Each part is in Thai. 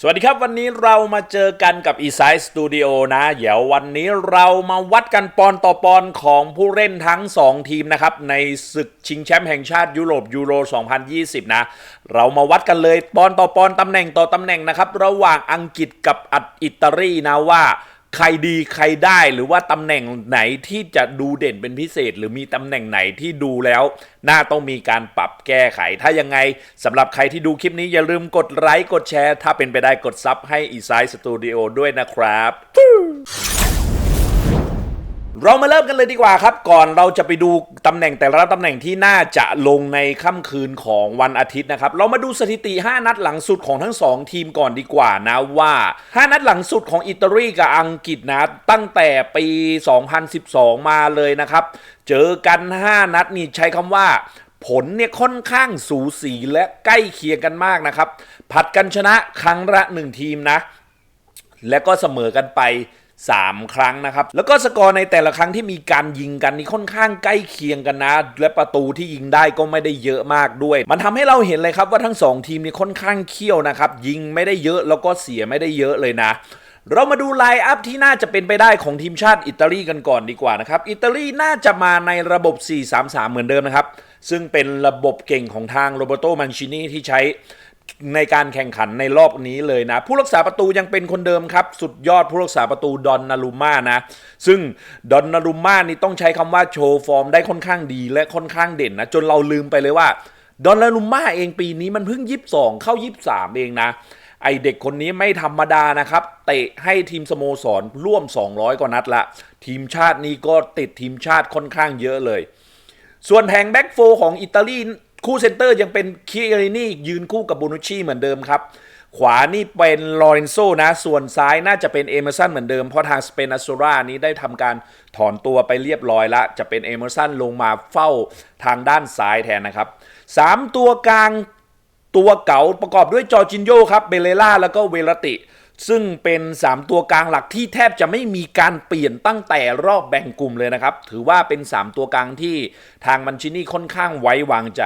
สวัสดีครับวันนี้เรามาเจอกันกับ e s i d e Studio นะ เดี๋ยววันนี้เรามาวัดกันปอนต่อปอนของผู้เล่นทั้ง 2 ทีมนะครับ ในศึกชิงแชมป์แห่งชาติยุโรปยูโร 2020 นะ เรามาวัดกันเลยปอนต่อปอนตำแหน่งต่อตำแหน่งนะครับ ระหว่างอังกฤษกับอัอิตาลีนะว่า ใครดีใครได้หรือว่าตำแหน่งไหนที่จะดูเด่นเป็นพิเศษ หรือมีตำแหน่งไหนที่ดูแล้ว น่าต้องมีการปรับแก้ไข ถ้ายังไงสำหรับใครที่ดูคลิปนี้อย่าลืมกดไลค์กดแชร์ ถ้าเป็นไปได้กดซับให้อีไซส์สตูดิโอด้วยนะครับ เรามาเริ่มกันเลยดีกว่าครับ ก่อนเราจะไปดูตำแหน่งแต่ละตำแหน่งที่น่าจะลงในค่ำคืนของวันอาทิตย์นะครับ เรามาดูสถิติ 5 นัดหลังสุดของทั้ง 2 ทีมก่อนดีกว่านะว่า 5 นัดหลังสุดของอิตาลีกับอังกฤษนะตั้งแต่ปี 2012 มาเลยนะครับ เจอกัน 5 นัดนี่ใช้คำว่าผลเนี่ยค่อนข้างสูสีและใกล้เคียงกันมากนะครับ ผัดกันชนะครั้งละ 1 ทีมนะ แล้วก็เสมอกันไป 3 ครั้งนะครับ แล้วก็สกอร์ในแต่ละครั้งที่มีการยิงกันนี่ค่อนข้างใกล้เคียงกันนะ และประตูที่ยิงได้ก็ไม่ได้เยอะมากด้วย มันทำให้เราเห็นเลยครับว่าทั้ง 2 ทีมนี่ค่อนข้างเขี้ยวนะครับ ยิงไม่ได้เยอะแล้วก็เสียไม่ได้เยอะเลยนะเรามาดูไลน์อัพที่น่าจะเป็นไปได้ของทีมชาติอิตาลีกันก่อนดีกว่านะครับ อิตาลีน่าจะมาในระบบ 4-3-3 เหมือนเดิมนะครับ ซึ่งเป็นระบบเก่งของทางโรเบโตมันชินีที่ใช้ ในการแข่งขันในรอบนี้เลยนะ ผู้รักษาประตูยังเป็นคนเดิมครับ สุดยอดผู้รักษาประตูดอนนารุม่านะ ซึ่งดอนนารุม่านี่ต้องใช้คำว่าโชว์ฟอร์มได้ค่อนข้างดีและค่อนข้างเด่นนะ จนเราลืมไปเลยว่าดอนนารุม่าเองปีนี้มันเพิ่งยีิบสองเข้ายีิบสามเองนะไอเด็กคนนี้ไม่ธรรมดานะครับ เตะให้ทีมสโมสรร่วม 200 กว่านัดละ ทีมชาตินี้ก็ติดทีมชาติค่อนข้างเยอะเลย ส่วนแผงแบ็กโฟของอิตาลี คู่เซนเตอร์ยังเป็นคิเอรินี่ยืนคู่กับบูนุชีเหมือนเดิมครับ ขวานี่เป็นลอเรนโซนะ ส่วนซ้ายน่าจะเป็นเอเมอร์สันเหมือนเดิม เพราะทางสเปนอสโซรานี้ได้ทำการถอนตัวไปเรียบร้อยละ จะเป็นเอเมอร์สันลงมาเฝ้าทางด้านซ้ายแทนนะครับ 3 ตัวกลางตัวเก่าประกอบด้วยจอร์จินโยครับ เบเลล่าแล้วก็เวลติ ซึ่งเป็น 3 ตัวกลางหลักที่แทบจะไม่มีการเปลี่ยนตั้งแต่รอบแบ่งกลุ่มเลยนะครับ ถือว่าเป็น 3 ตัวกลางที่ทางมันชินี่ค่อนข้างไว้วางใจ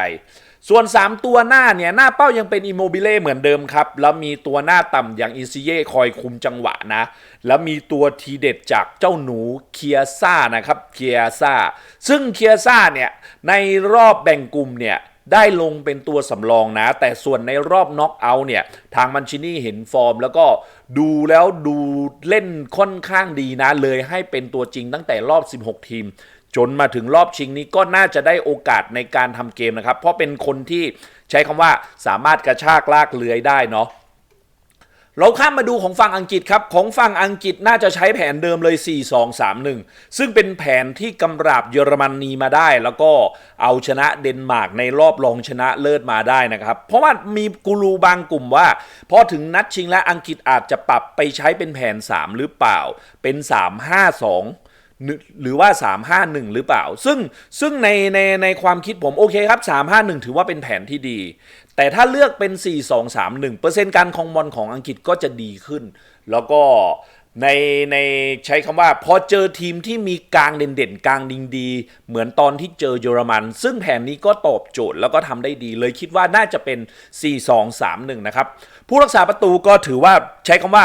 ส่วน 3 ตัวหน้าเนี่ยหน้าเป้ายังเป็นอิโมบิเล่เหมือนเดิมครับ แล้วมีตัวหน้าต่ำอย่างอิซิเย่คอยคุมจังหวะนะ แล้วมีตัวทีเด็ดจากเจ้าหนูเคียซ่านะครับเคียซ่าซึ่งเคียซ่าเนี่ยในรอบแบ่งกลุ่มเนี่ย ได้ลงเป็นตัวสำรองนะ แต่ส่วนในรอบน็อกเอาท์เนี่ย ทางมันชินี่เห็นฟอร์ม แล้วก็ดูแล้วดูเล่นค่อนข้างดีนะ เลยให้เป็นตัวจริงตั้งแต่รอบ 16 ทีม จนมาถึงรอบชิงนี้ก็น่าจะได้โอกาสในการทำเกมนะครับ เพราะเป็นคนที่ใช้คำว่าสามารถกระชากลากเลื้อยได้เนาะ เราข้ามมาดูของฝั่งอังกฤษครับ ของฝั่งอังกฤษน่าจะใช้แผนเดิมเลย 4-2-3-1 ซึ่งเป็นแผนที่กำราบเยอรมนีมาได้ แล้วก็เอาชนะเดนมาร์กในรอบรองชนะเลิศมาได้นะครับ เพราะว่ามีกูรูบางกลุ่มว่า พอถึงนัดชิงและอังกฤษอาจจะปรับไปใช้เป็นแผน 3 หรือเปล่าเป็น 3-5-2 หรือว่า 351 หรือเปล่า ซึ่งซึ่งในในในความคิดผมโอเคครับ 351 ถือว่าเป็นแผนที่ดี แต่ถ้าเลือกเป็น 4-2-3-1เปอร์เซ็นต์การคองบอลของอังกฤษก็จะดีขึ้น แล้วก็ในในใช้คำว่าพอเจอทีมที่มีกลางเด่นๆกลางดิงดี เหมือนตอนที่เจอเยอรมัน ซึ่งแผนนี้ก็ตอบโจทย์แล้วก็ทำได้ดี เลยคิดว่าน่าจะเป็น 4-2-3-1 นะครับ ผู้รักษาประตูก็ถือว่าใช้คำว่า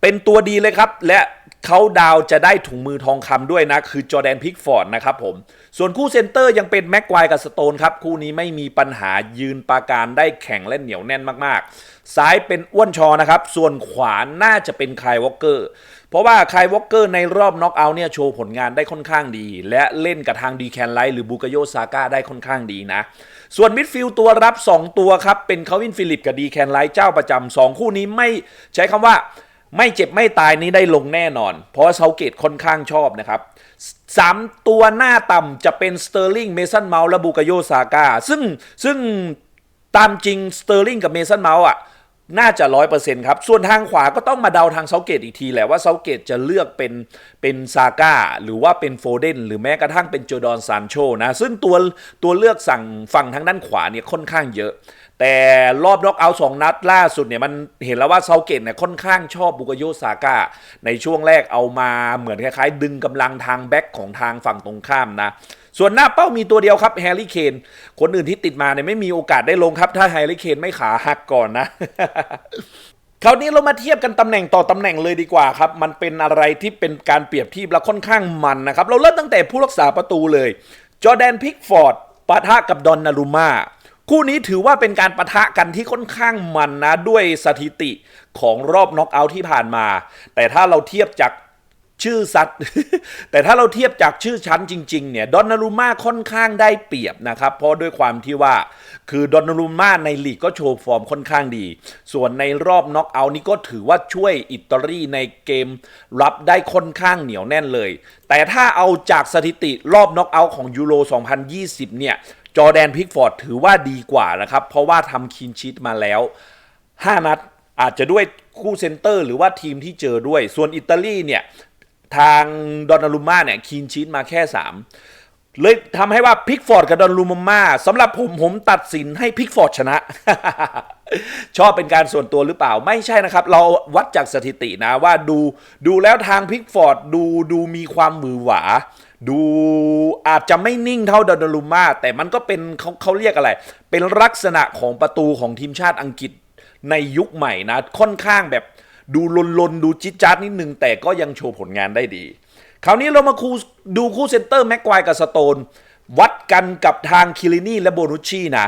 เป็นตัวดีเลยครับ และ เขาดาวจะได้ถุงมือทองคำด้วยนะ คือจอแดนพิกฟอร์ดนะครับผม ส่วนคู่เซนเตอร์ยังเป็นแม็กควายกับสโตนครับ คู่นี้ไม่มีปัญหายืนปาการได้แข็งและเหนียวแน่นมากๆ ซ้ายเป็นอ้วนชอนะครับ ส่วนขวาน่าจะเป็นคายวอลเกอร์ เพราะว่าคายวอลเกอร์ในรอบน็อกเอาท์เนี่ยโชว์ผลงานได้ค่อนข้างดี และเล่นกับทางดีแคนไลท์หรือบูกโยซาก้าได้ค่อนข้างดีนะส่วนมิดฟิลด์ตัวรับ 2 ตัวครับเป็นคาวินฟิลิปกับดีแคนไลท์เจ้าประจำสองคู่นี้ไม่ใช้คำว่า ไม่เจ็บไม่ตายนี้ได้ลงแน่นอน เพราะเซาเกตค่อนข้างชอบนะครับสามตัวหน้าต่ำจะเป็นสเตอร์ลิงเมสันเมาและบูกาโยซาก้าซึ่งซึ่งตามจริงสเตอร์ลิงกับเมสันเมาอะน่าจะร้อยเปอร์เซ็นต์ครับ ส่วนทางขวาก็ต้องมาเดาทางเซาเกตอีกทีแหละว่าเซาเกตจะเลือกเป็นเป็นซาก้าหรือว่าเป็นโฟเดนหรือแม้กระทั่งเป็นโจดอนซานโชนะ ซึ่งตัวตัวเลือกสั่งฝั่งทางด้านขวาเนี่ยค่อนข้างเยอะ แต่รอบน็อกเอาท์สองนัดล่าสุดเนี่ยมันเห็นแล้วว่าเซาเกตเนี่ยค่อนข้างชอบบุกโยซาก้าในช่วงแรกเอามาเหมือนคล้ายๆ ดึงกำลังทางแบ็กของทางฝั่งตรงข้ามนะ ส่วนหน้าเป้ามีตัวเดียวครับแฮร์รี่เคนคนอื่นที่ติดมาเนี่ยไม่มีโอกาสได้ลงครับ ถ้าแฮร์รี่เคนไม่ขาหักก่อนนะคราวนี้เรามาเทียบกันตำแหน่งต่อตำแหน่งเลยดีกว่าครับ มันเป็นอะไรที่เป็นการเปรียบเทียบและค่อนข้างมันนะครับ เราเริ่มตั้งแต่ผู้รักษาประตูเลย จอแดนพิกฟอร์ดปะทะกับดอนนารุมา คู่นี้ถือว่าเป็นการประทะกันที่ค่อนข้างมันนะ ด้วยสถิติของรอบน็อกเอาท์ที่ผ่านมา แต่ถ้าเราเทียบจากชื่อสัตว์ แต่ถ้าเราเทียบจากชื่อชั้นจริง ๆ เนี่ยดอนนารุมาค่อนข้างได้เปรียบนะครับ เพราะด้วยความที่ว่าคือดอนนารุมาในลีกก็โชว์ฟอร์มค่อนข้างดี ส่วนในรอบน็อกเอาท์นี่ก็ถือว่าช่วยอิตาลีในเกมรับได้ค่อนข้างเหนียวแน่นเลย แต่ถ้าเอาจากสถิติรอบน็อกเอาท์ของยูโร 2020 เนี่ย จอแดนพิกฟอร์ดถือว่าดีกว่านะครับ เพราะว่าทำคีนชีตมาแล้ว 5 นัดอาจจะด้วยคู่เซนเตอร์ หรือว่าทีมที่เจอด้วย ส่วนอิตาลีเนี่ย ทางดอนนารุม่าเนี่ยคีนชีตมาแค่ 3 เลยทำให้ว่าพิกฟอร์ดกับดอนนารุม่าสำหรับผมผมตัดสินให้พิกฟอร์ดชนะ ชอบเป็นการส่วนตัวหรือเปล่าไม่ใช่นะครับ เราวัดจากสถิตินะว่าดูดูแล้วทางพิกฟอร์ดดูดูมีความมือหวา ดูอาจจะไม่นิ่งเท่าดอนนารุม่าแต่มันก็เป็นเขาเขาเรียกอะไร เป็นลักษณะของประตูของทีมชาติอังกฤษในยุคใหม่นะ ค่อนข้างแบบดูลนลนๆดูจิจัดนิดนึง แต่ก็ยังโชว์ผลงานได้ดี คราวนี้เรามาคูดูคู่เซนเตอร์แม็กควายกับสโตน วัดกันกับทางคิรินี่และโบนุชชีนะ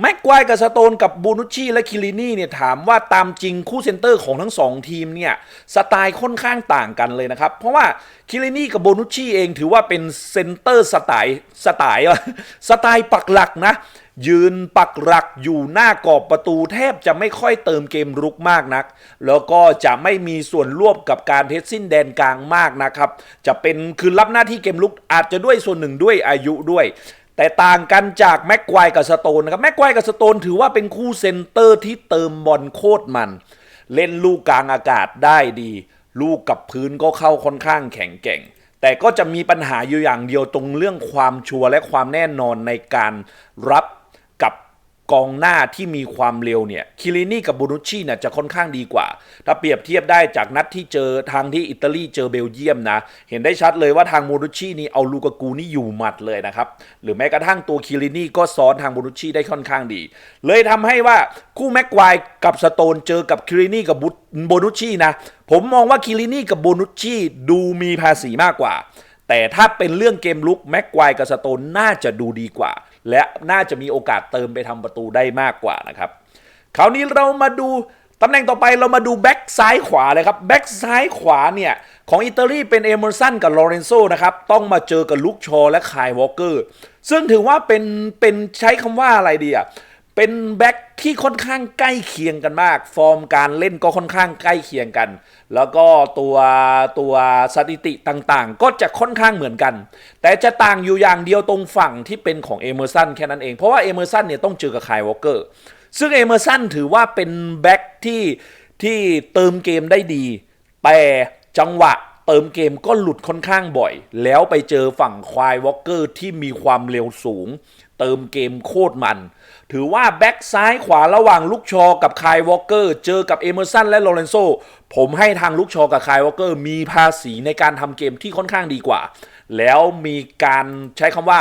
แม็กควายกับสโตนกับโบนุชชีและคิรินี่เนี่ยถามว่าตามจริงคู่เซนเตอร์ของทั้งสองทีมเนี่ยสไตล์ค่อนข้างต่างกันเลยนะครับ เพราะว่าคิรินี่กับโบนุชชีเองถือว่าเป็นเซนเตอร์สไตล์สไตล์วะสไตล์ปักหลักนะ ยืนปักหลักอยู่หน้ากรอบประตูแทบจะไม่ค่อยเติมเกมรุกมากนัก แล้วก็จะไม่มีส่วนร่วมกับการเพชรสิ้นแดนกลางมากนะครับ จะเป็นคือรับหน้าที่เกมลุกอาจจะด้วยส่วนหนึ่งด้วยอายุด้วย แต่ต่างกันจากแม็กควายกับสโตนนะครับแม็กควายกับสโตนถือว่าเป็นคู่เซนเตอร์ที่เติมบอลโคตรมัน เล่นลูกกลางอากาศได้ดี ลูกกับพื้นก็เข้าค่อนข้างแข็งแกร่ง แต่ก็จะมีปัญหาอยู่อย่างเดียวตรงเรื่องความชัวร์และความแน่นอนในการรับกับ กองหน้าที่มีความเร็วเนี่ยคิรินี่กับบูนุชชีเนี่ยจะค่อนข้างดีกว่า ถ้าเปรียบเทียบได้จากนัดที่เจอทางที่อิตาลีเจอเบลเยียมนะ เห็นได้ชัดเลยว่าทางบูนุชชีนี่เอาลูกากูนี่อยู่หมัดเลยนะครับ หรือแม้กระทั่งตัวคิรินี่ก็ซ้อนทางบูนุชชีได้ค่อนข้างดี เลยทำให้ว่าคู่แม็กควายกับสโตนเจอกับคิรินี่กับโบนุชชีนะผมมองว่าคิรินี่กับโบนุชชีดูมีภาษีมากกว่าแต่ถ้าเป็นเรื่องเกมลุกแม็กควายกับสโตนน่าจะดูดีกว่า และน่าจะมีโอกาสเติมไปทำประตูได้มากกว่านะครับคราวนี้เรามาดูตำแหน่งต่อไปเรามาดูแบ็กซ้ายขวาเลยครับแบ็กซ้ายขวาเนี่ยของอิตาลีเป็นเอเมอร์สันกับลอเรนโซนะครับต้องมาเจอกับลุคชอและคายวอลเกอร์ซึ่งถือว่าเป็นเป็นใช้คำว่าอะไรดีอะ เป็นแบ็คที่ค่อนข้างใกล้เคียงกันมาก ฟอร์มการเล่นก็ค่อนข้างใกล้เคียงกัน แล้วก็ตัวตัวสถิติต่างๆ ก็จะค่อนข้างเหมือนกัน แต่จะต่างอยู่อย่างเดียวตรงฝั่งที่เป็นของเอเมอร์สันแค่นั้นเอง เพราะว่าเอเมอร์สันเนี่ยต้องเจอกับคายวอลเกอร์ ซึ่งเอเมอร์สันถือว่าเป็นแบ็คที่ที่เติมเกมได้ดี แต่จังหวะเติมเกมก็หลุดค่อนข้างบ่อย แล้วไปเจอฝั่งควายวอลเกอร์ที่มีความเร็วสูง เติมเกมโคตรมัน ถือว่าแบ็กซ้ายขวาระหว่างลูกชอกับคายวอลเกอร์ เจอกับเอเมอร์สันและโลเรนโซผมให้ทางลูกชอกับคายวอลเกอร์มีภาษีในการทำเกมที่ค่อนข้างดีกว่า แล้วมีการใช้คำว่า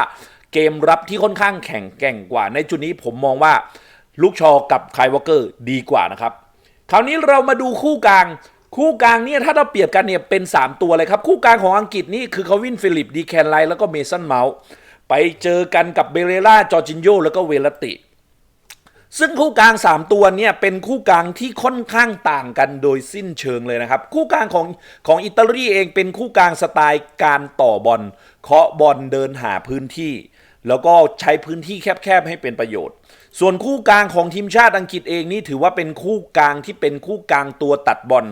เกมรับที่ค่อนข้างแข็งแกร่งกว่า ในจุดนี้ผมมองว่าลูกชอกับคายวอลเกอร์ดีกว่านะครับ คราวนี้เรามาดูคู่กลาง คู่กลางเนี่ยถ้าเราเปรียบกันเนี่ยเป็น 3 ตัวเลยครับ คู่กลางของอังกฤษนี่คือคาวินฟิลิปดีแคนไลแล้วก็เมสันเมาส์ไปเจอกันกับเบเรล่าจอร์จินโยแล้วก็เวลติ ซึ่งคู่กลาง 3 ตัวเนี่ยเป็นคู่กลางที่ค่อนข้างต่างกันโดยสิ้นเชิงเลยนะครับ คู่กลางของของอิตาลีเองเป็นคู่กลางสไตล์การต่อบอลเคาะบอลเดินหาพื้นที่ แล้วก็ใช้พื้นที่แคบๆให้เป็นประโยชน์ ส่วนคู่กลางของทีมชาติอังกฤษเองนี่ถือว่าเป็นคู่กลางที่เป็นคู่กลางตัวตัดบอล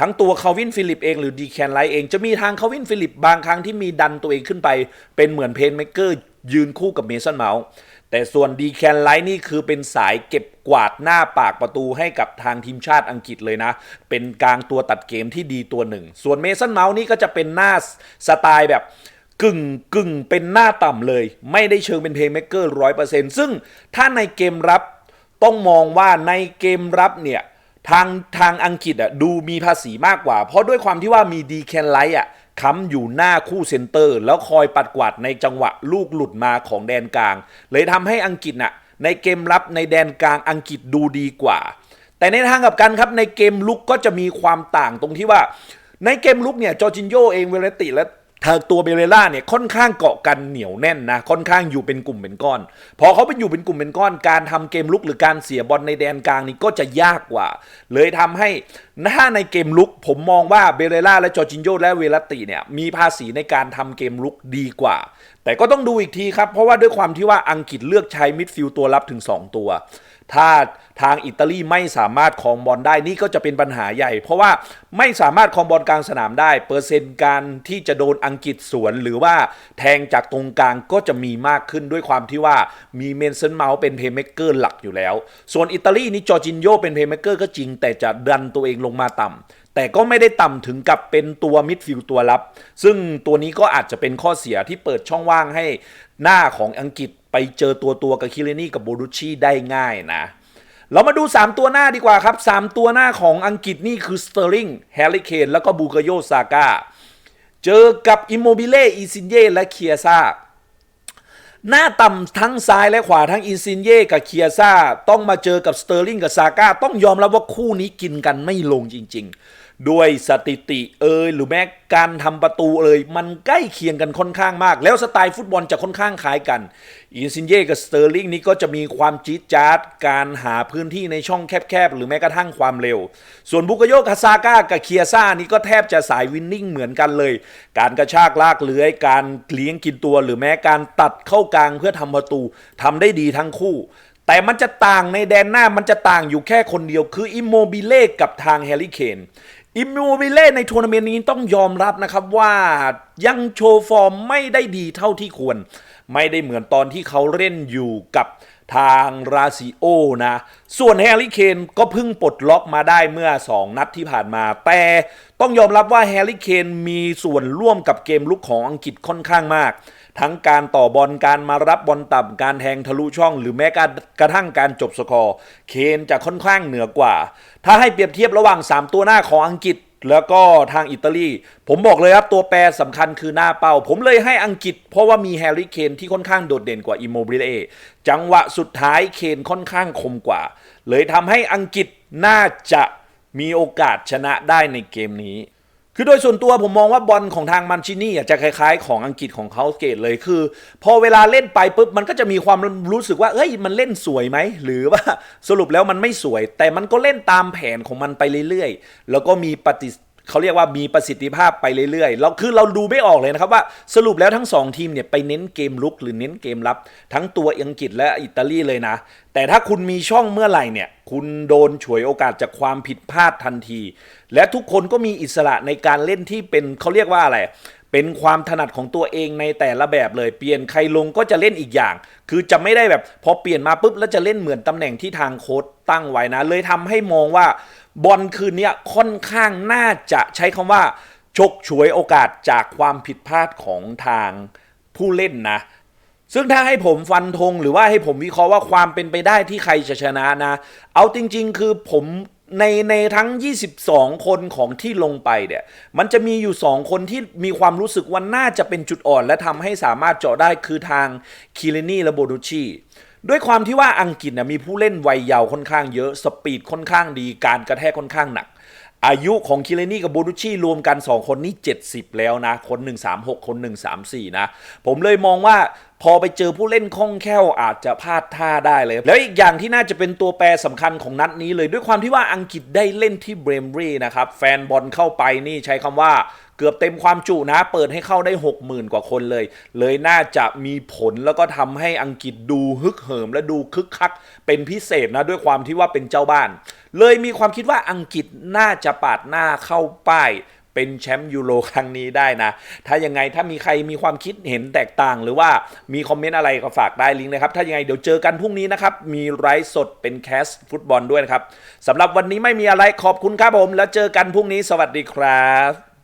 ทั้งตัวคาวินฟิลิปเองหรือดีแคนไลเองจะมีทางคาวินฟิลิปบางครั้งที่มีดันตัวเองขึ้นไป เป็นเหมือนเพนเมเกอร์ยืนคู่กับเมสันเมาส์ แต่ส่วนดีแคนไลท์นี่คือเป็นสายเก็บกวาดหน้าปากประตูให้กับทางทีมชาติอังกฤษเลยนะ เป็นกลางตัวตัดเกมที่ดีตัวหนึ่ง ส่วนเมสันเมาส์นี่ก็จะเป็นหน้าสไตล์แบบกึ่งกึ่งเป็นหน้าต่ำเลย ไม่ได้เชิงเป็นเพลย์เม k เกอร์ร้อยเปอร์เซ็นต์ซึ่งถ้าในเกมรับต้องมองว่าในเกมรับเนี่ยทางทางอังกฤษอะดูมีภาษีมากกว่า เพราะด้วยความที่ว่ามีดีแคนไลท์อะ ค้ำอยู่หน้าคู่เซนเตอร์ แล้วคอยปัดกวาดในจังหวะลูกหลุดมาของแดนกลาง เลยทำให้อังกฤษน่ะในเกมรับในแดนกลางอังกฤษดูดีกว่า แต่ในทางกับกันครับในเกมลุกก็จะมีความต่างตรงที่ว่า ในเกมลุกเนี่ยจอร์จินโยเองเวเลติและ ทางตัวเบเรล่าเนี่ยค่อนข้างเกาะกันเหนียวแน่นนะค่อนข้างอยู่เป็นกลุ่มเป็นก้อน พอเขาเป็นอยู่เป็นกลุ่มเป็นก้อน การทำเกมลุกหรือการเสียบอลในแดนกลางนี่ก็จะยากกว่า เลยทำให้ถ้าในเกมลุก ผมมองว่าเบเรล่าและจอร์จินโยและเวลติเนี่ยมีภาษีในการทำเกมลุกดีกว่า แต่ก็ต้องดูอีกทีครับ เพราะว่าด้วยความที่ว่าอังกฤษเลือกใช้มิดฟิลด์ตัวรับถึง 2 ตัว ถ้า ทางอิตาลีไม่สามารถครองบอลได้นี่ก็จะเป็นปัญหาใหญ่ เพราะว่าไม่สามารถครองบอลกลางสนามได้ เปอร์เซ็นต์การที่จะโดนอังกฤษสวน หรือว่าแทงจากตรงกลางก็จะมีมากขึ้นด้วยความที่ว่ามีเมนเซนเมาส์เป็นเพย์เม k เกอร์หลักอยู่แล้ว ส่วนอิตาลีนี่จอร์จินโยเป็นเพย์เม k เกอร์ก็จริง แต่จะดันตัวเองลงมาต่ำแต่ก็ไม่ได้ต่ำถึงกับเป็นตัวมิดฟิลตัวรับ ซึ่งตัวนี้ก็อาจจะเป็นข้อเสียที่เปิดช่องว่างให้หน้าของอังกฤษไปเจอตัวตัวกับคิเลนี่กับโบรุชชีได้ง่ายนะ เรามาดู 3 ตัวหน้าดีกว่าครับ 3 ตัวหน้าของอังกฤษนี่คือสเตอร์ลิงแฮร์ริเคนแล้วก็บูกโยซาก้าเจอกับอิโมบิเล่อีซินเย่และเคียซาหน้าต่ำทั้งซ้ายและขวาทั้งอินซินเย่กับเคียซ่าต้องมาเจอกับสเตอร์ลิงกับซาก้าต้องยอมรับว่าคู่นี้กินกันไม่ลงจริง ๆ ด้วยสถิติเอยหรือแม้การทำประตูเอยมันใกล้เคียงกันค่อนข้างมาก แล้วสไตล์ฟุตบอลจะค่อนข้างคล้ายกัน อินซินเย่กับสเตอร์ลิงนี่ก็จะมีความจี๊ดจ๊าดการหาพื้นที่ในช่องแคบๆ หรือแม้กระทั่งความเร็ว ส่วนบุกโยคาซาก้ากับเคียซ่านี่ก็แทบจะสายวินนิ่งเหมือนกันเลย การกระชากลากเลื้อย การเลี้ยงกินตัว หรือแม้การตัดเข้ากลางเพื่อทำประตูทำได้ดีทั้งคู่แต่มันจะต่างในแดนหน้ามันจะต่างอยู่แค่คนเดียวคืออิโมบิเล่กับทางแฮร์รี่เคน อิโมบิเล่ในทัวร์นาเมนต์นี้ต้องยอมรับนะครับว่ายังโชว์ฟอร์มไม่ได้ดีเท่าที่ควร ไม่ได้เหมือนตอนที่เขาเล่นอยู่กับทางราซิโอนะ ส่วนแฮร์รี่เคนก็เพิ่งปลดล็อกมาได้เมื่อ 2 นัดที่ผ่านมา แต่ต้องยอมรับว่าแฮร์รี่เคนมีส่วนร่วมกับเกมลุกของอังกฤษค่อนข้างมาก ทั้งการต่อบอลการมารับบอลต่ำการแทงทะลุช่อง หรือแม้กระทั่งการจบสกอร์ เคนจะค่อนข้างเหนือกว่า ถ้าให้เปรียบเทียบระหว่าง 3 ตัวหน้าของอังกฤษแล้วก็ทางอิตาลี ผมบอกเลยครับตัวแปรสำคัญคือหน้าเป้า ผมเลยให้อังกฤษ เพราะว่ามีแฮร์รี่เคนที่ค่อนข้างโดดเด่นกว่าอิโมบิเล่จังหวะสุดท้ายเคนค่อนข้างคมกว่า เลยทำให้อังกฤษน่าจะมีโอกาสชนะได้ในเกมนี้ คือโดยส่วนตัวผมมองว่าบอลของทางมันชินี่อะจะคล้ายๆ ของอังกฤษของเขาเกตเลยคือ พอเวลาเล่นไปปุ๊บมันก็จะมีความรู้สึกว่าเอ้ยมันเล่นสวยไหมหรือว่าสรุปแล้วมันไม่สวย แต่มันก็เล่นตามแผนของมันไปเรื่อยๆ แล้วก็มีปฏิ เขาเรียกว่ามีประสิทธิภาพไปเรื่อยๆเราคือเราดูไม่ออกเลยนะครับว่าสรุปแล้วทั้ง 2 ทีมเนี่ยไปเน้นเกมลุก หรือเน้นเกมรับ ทั้งตัวอังกฤษและอิตาลีเลยนะ แต่ถ้าคุณมีช่องเมื่อไหร่เนี่ยคุณโดนฉวยโอกาสจากความผิดพลาดทันที และทุกคนก็มีอิสระในการเล่นที่เป็นเขาเรียกว่าอะไร เป็นความถนัดของตัวเองในแต่ละแบบเลยเปลี่ยนใครลงก็จะเล่นอีกอย่าง คือจะไม่ได้แบบพอเปลี่ยนมาปุ๊บแล้วจะเล่นเหมือนตำแหน่งที่ทางโค้ดตั้งไว้นะ เลยทำให้มองว่าบอลคืนนี้ค่อนข้างน่าจะใช้คำว่าฉกฉวยโอกาสจากความผิดพลาดของทางผู้เล่นนะ ซึ่งถ้าให้ผมฟันธงหรือว่าให้ผมวิเคราะห์ว่าความเป็นไปได้ที่ใครจะชนะนะ เอาจริง ๆ คือผม ในในทั้ง 22 คนของที่ลงไปเนี่ย มันจะมีอยู่ 2 คนที่มีความรู้สึกว่าน่าจะเป็นจุดอ่อน และทำให้สามารถเจาะได้คือทางคิเลนี่และโบดูชีด้วยความที่ว่าอังกฤษนะมีผู้เล่นวัยเยาว์ค่อนข้างเยอะ สปีดค่อนข้างดี การกระแทกค่อนข้างหนัก อายุของคิเลนี่กับโบนุชีรวมกัน 2 คนนี่70 แล้วนะ คน 136 คน 134 นะ ผมเลยมองว่าพอไปเจอผู้เล่นคล่องแคล่วอาจจะพลาดท่าได้เลย แล้วอีกอย่างที่น่าจะเป็นตัวแปรสำคัญของนัดนี้เลยด้วยความที่ว่าอังกฤษได้เล่นที่เบรมรีนะครับแฟนบอลเข้าไปนี่ใช้คำว่าเกือบเต็มความจุนะ เปิดให้เข้าได้ 60,000 กว่าคนเลย เลยน่าจะมีผลแล้วก็ทำให้อังกฤษดูฮึกเหิม และดูคึกคัก เป็นพิเศษนะด้วยความที่ว่าเป็นเจ้าบ้าน เลยมีความคิดว่าอังกฤษน่าจะปาดหน้าเข้าป้าย เป็นแชมป์ยูโรครั้งนี้ได้นะ ถ้ายังไงถ้ามีใครมีความคิดเห็นแตกต่าง หรือว่ามีคอมเมนต์อะไรก็ฝากได้ลิงก์นะครับ ถ้ายังไงเดี๋ยวเจอกันพรุ่งนี้นะครับ มีไลฟ์สดเป็นแคสฟุตบอลด้วยนะครับสำหรับวันนี้ไม่มีอะไรขอบคุณครับผม แล้วเจอกันพรุ่งนี้สวัสดีครับ